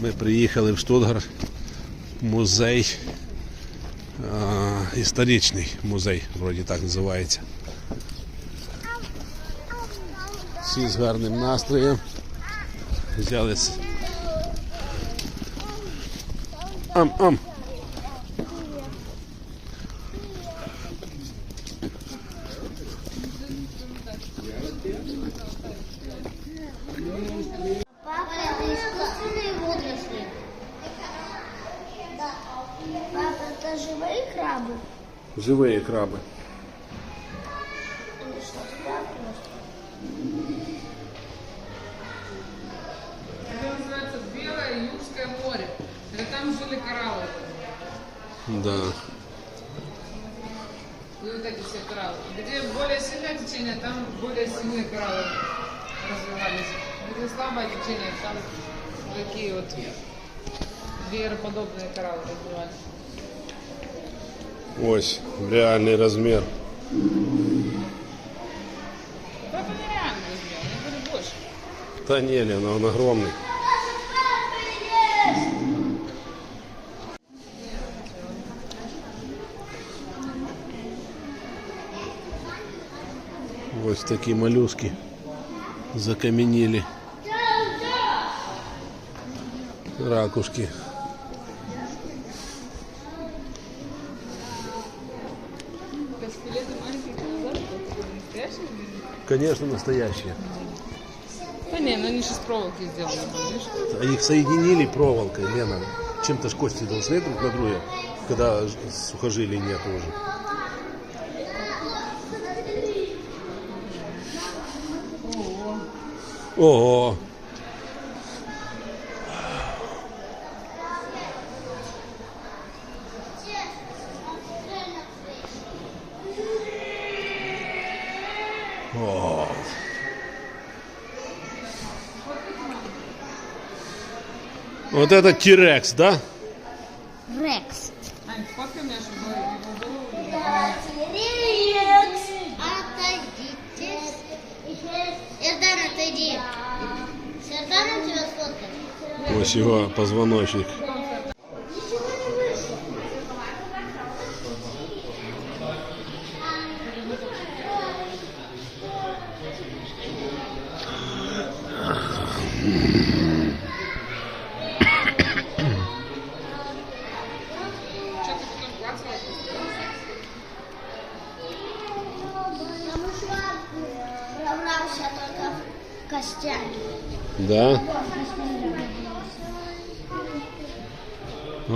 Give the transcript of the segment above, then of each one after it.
Ми приїхали в Штутгарт, музей, а, історичний музей, вроді так називається. Всі з гарним настроєм. Взяли. с- Да, просто? Это называется Белое Юрское море. Это там жили кораллы. Да. И вот эти все кораллы. Где более сильное течение, там более сильные кораллы развивались. Где слабое течение, там такие вот веероподобные кораллы развивались Ось реальний розмір. Это нереально размер, они были больше. Та ні, Лена, він огромний. Ось такі молюски закаменели. Ракушки. Конечно, настоящие. Да не, ну они же из проволоки сделаны? А их соединили проволокой, Лена. Чем-то ж кости должны друг на друга, когда сухожилий нет уже. Ого! О. Вот это Тирекс, да? Рекс. Ань, сфоткай меня, чтобы его голову Рекс. Отойдите. Эрдан, отойди. С Эрданом тебя сфоткать. Ось його позвоночник.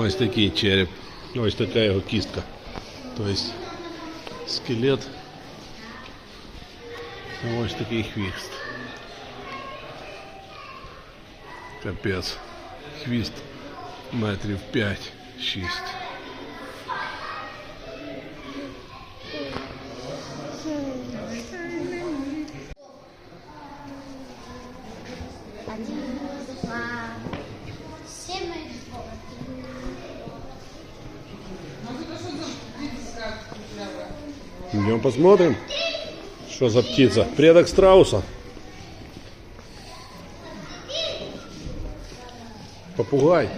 Ось такий череп. Ось така його кістка. Тобто скелет. А Ось такий хвіст. Капець. Хвіст метрів 5-6. Идем посмотрим, что за птица. Предок страуса. Попугай.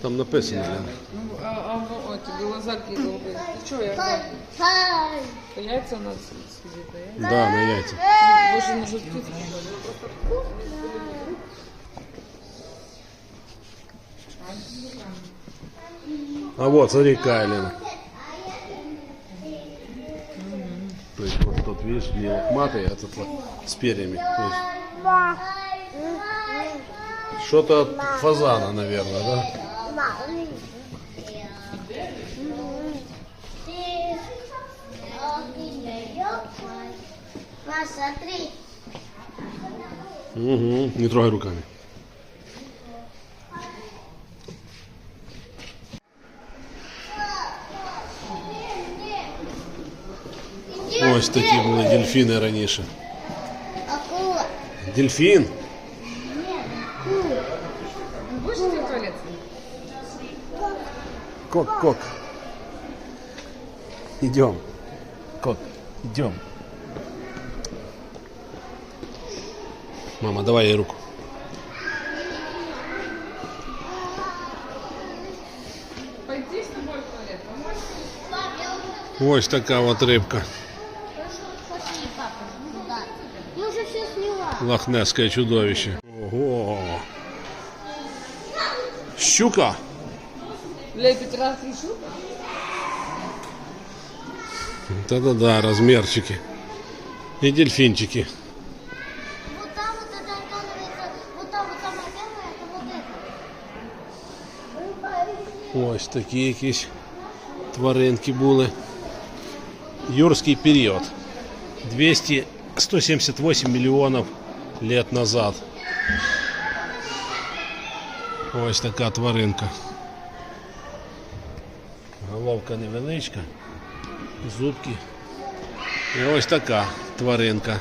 Там написано. Лена. Ну, а, а во- эти глаза какие голубые. Ты что, я по яйца надо сидеть, да? Да, на яйца. Больше на жар А вот, смотри, Лена. То есть вот тут, видишь, не лохматый, а тут вот с перьями. Что-то от фазана, наверное, да? Угу. Не трогай руками. Ось такі були дельфіни раніше. Акула. Дельфін? Будешь идти в туалет? Кок-кок. Идем. Кот, идем. Мама, давай їй руку. Пойти с тобой в туалет, помочь? Пап, я уже... Ось така от рибка. сняла. Лохнесське чудовище. Ого. Щука. Для пятиразовый шуб? Та-да-да, размерчики. И дельфинчики. Вот там вот это, оказывается, вот там вот самое первое, это вот это. Ось такі якісь тваринки були. Юрський період. 200, 178 мільйонів лет назад. Ось така тваринка. Головка невеличка, зубки. І ось така тваринка.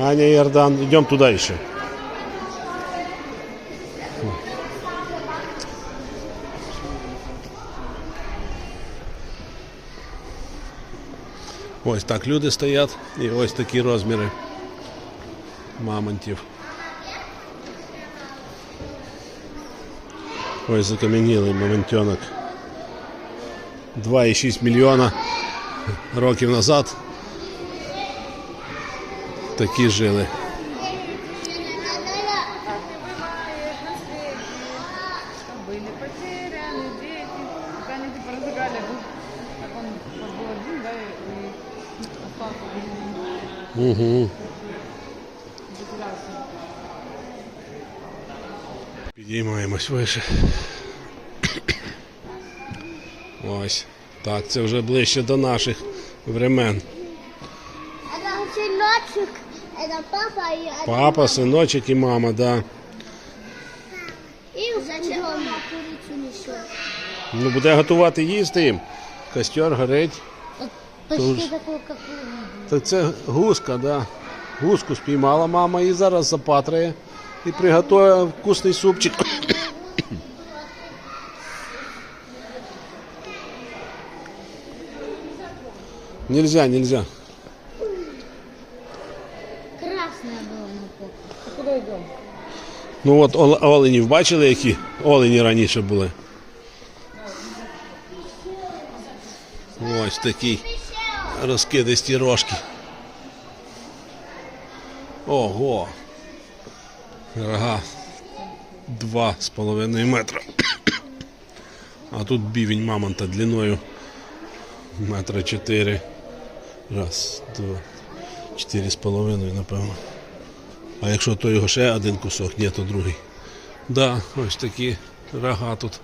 Аня и Иордан, идем туда еще. Ось так люди стоять і ось такі розміри мамонтів. Ось закам'янілий мамонтенок. 2,6 мільйона років назад остался один. Угу. Підіймаємось вище. Ось. Так, це вже ближче до наших времен Это сыночек, это папа и это Папа, синочок і мама, да. И зачем он курицу несет? Ну, буде готувати їсти їм. Костер горить. Почти Тоже. такой, как у меня. Так це гуска, да. Гуску спіймала мама і зараз запатрає. І приготує вкусний супчик. Нельзя, нельзя. Ну от оленів бачили, які олені раніше були. Ось такі розкидисті рожки. Ого. Рога. Два з половиною метра. А тут бівень мамонта длиною метра чотири. Раз, два, чотири з половиною, напевно. А якщо то його ще один кусок, ні, то другий. Да, ось такі рога тут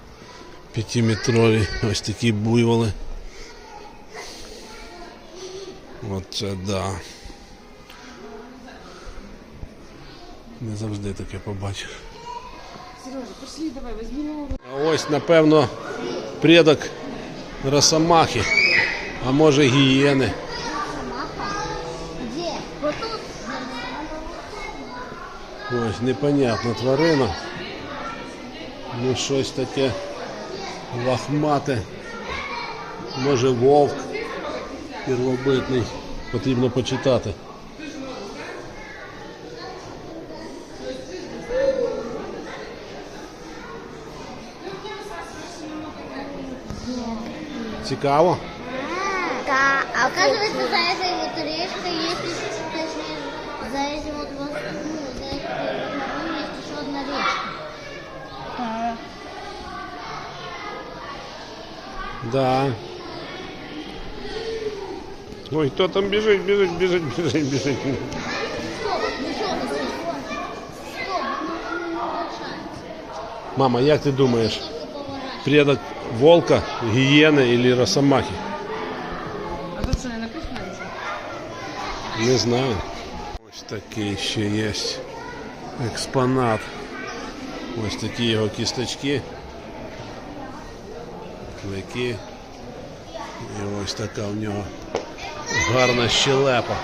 п'ятиметрові, ось такі буйволи. Оце да. Не завжди таке побачиш. Сережа, пошли давай, возьми его. А ось, напевно, предок росомахи, а може гієни. Маха. Где? Вот тут. Ось непонятна тварина. Ну щось таке лахмате. Може вовк первобитний. Потрібно почитати. Цікаво? Да. А оказывается, за этой вот речкой есть, еще- точнее, за этим вот, вот, есть еще одна речка. Да. Ой, кто там бежит, бежит, бежит, бежит, бежит. Стоп, ну что вы здесь? Стоп, ну, ну, большая. Мама, як ти думаєш, Только поворачивай. предок волка, гієни или росомахи? А тут что, не написано ничего? Не знаю. Ось такий ще є Експонат. Ось такі його кісточки. Клики. І ось така в нього гарна щелепа.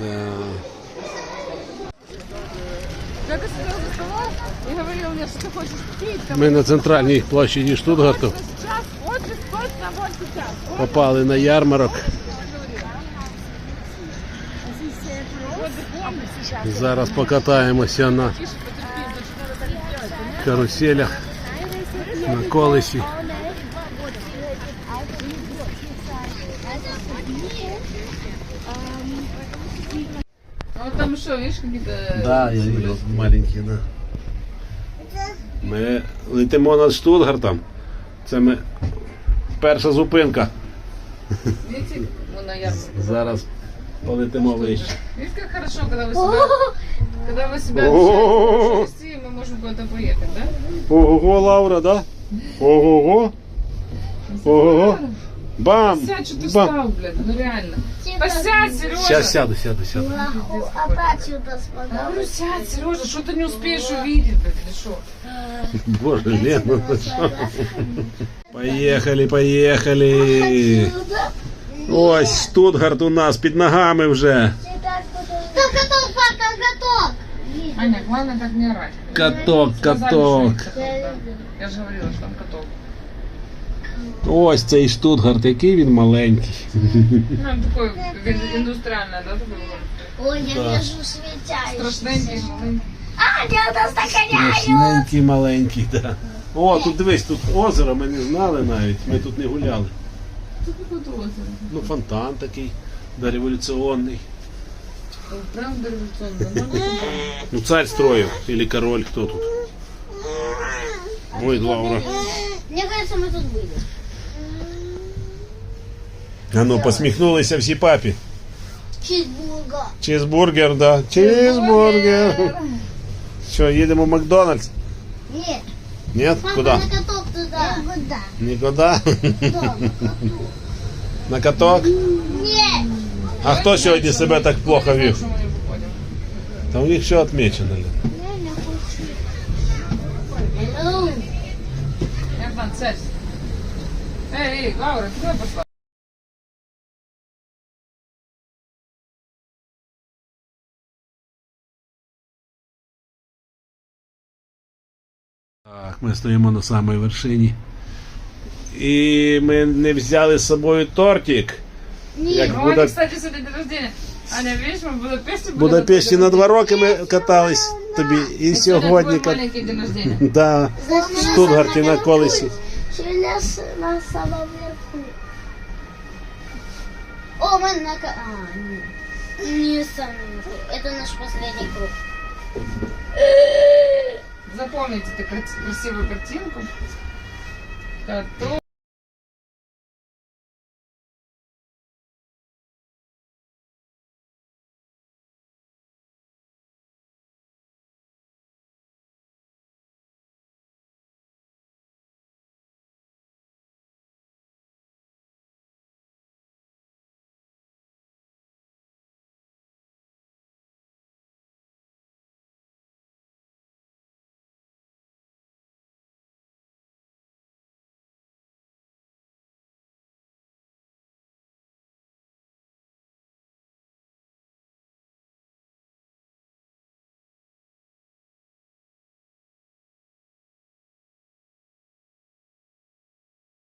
Да. Я когда за столом и говорила мне, что ты хочешь пить, там, Ми на центральній площаді Штутгарту сейчас, очень точно, вот сейчас. Вот, попали на ярмарок. Зараз покатаємося на каруселях, на колесі. Там что, видишь, какие-то... Да, я видел маленькі, да. Ми летимо над Штутгартом. Це ми перша зупинка. Видите, вон на ярмарке. Зараз полетимо вище. Видите, как хорошо, когда вы себя, когда вы себя О-о-о. начинаете вести, мы можем куда-то поехать, да? Ого, Лаура, да? Ого. Ого. Бам! Сядь, что ты Бам! встал, блин, ну реально. Посядь, Сережа! Сейчас сяду, сяду, сяду. Опять сюда Я говорю, сядь, Сережа, что ты не успеешь увидеть, блин, или что? Боже, Лена, ну що? Поїхали, поїхали. Ось Штутгарт у нас під ногами вже. Каток, папа, каток. Аня, главное так не орать. Каток, каток. Я же говорила, что там каток. Ось цей Штутгарт, який він маленький. Ну, он такой ин- индустриальный, да? Ой, я вижу светящийся. Страшненький, маленький. А, я достаканяю. Страшненький, маленький, так. Да. О, тут дивись, тут озеро, ми не знали навіть, ми тут не гуляли. Тут какое-то озеро. Ну, фонтан такий, да, революційний. Ну, Прям дореволюционный. Нормально? Ну, царь строїв, или король, хто тут. Ой, Лаура. Мне кажется, мы тут были. А ну, посміхнулися всі папі. Чизбурга. Чизбургер, да. Чизбургер. Що, їдемо в Макдональдс? Нет. Ні? Папа, Куди? на каток туда. Куда? Нікуди? Да, На каток? Нет. А хто сьогодні себе так плохо вів? Что мы не выходим? Та у них все відмічено. Лен. Я не хочу. Эрдан, сядь. Эй, эй, Лаура, ты куда пошла? Так, ми стоїмо на самій вершині. І ми не взяли з собою тортик. Як Ну, в Буда... Аня, кстати, сегодня день рождения. Аня, видишь, мы в Будапеште в были. Будапешті на два роки ми катались тобі. І Сегодня сьогодні твой кат... маленький день рождения. да, в Штутгарті на колесі. Сегодня с- на самом верху. О, мы на... ка- А, нет. Не самый верху. Это наш последний круг. Запомните эту красивую картинку. Котов.